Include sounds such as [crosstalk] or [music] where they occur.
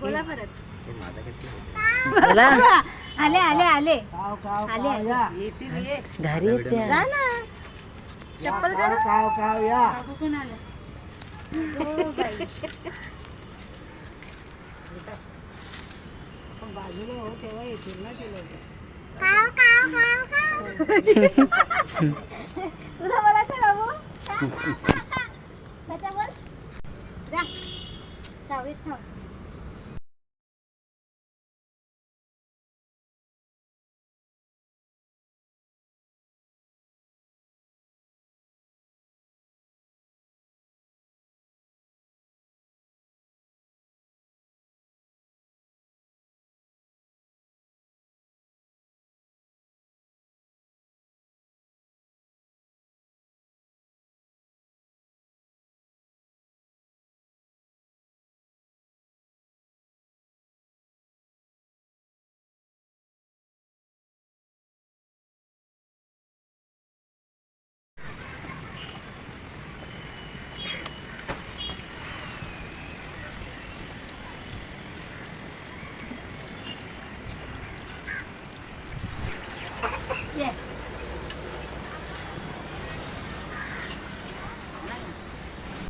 बोला परत. [laughs] आले आले आले. आले, आले. घरी जा ना. चप्पल काकू पण आले. हो बाई. हो तेव्हा येतील ना ते लोक तुला बोलायचं बाबू? त्याच्यावर. जा. सावलीत थांब Yeah.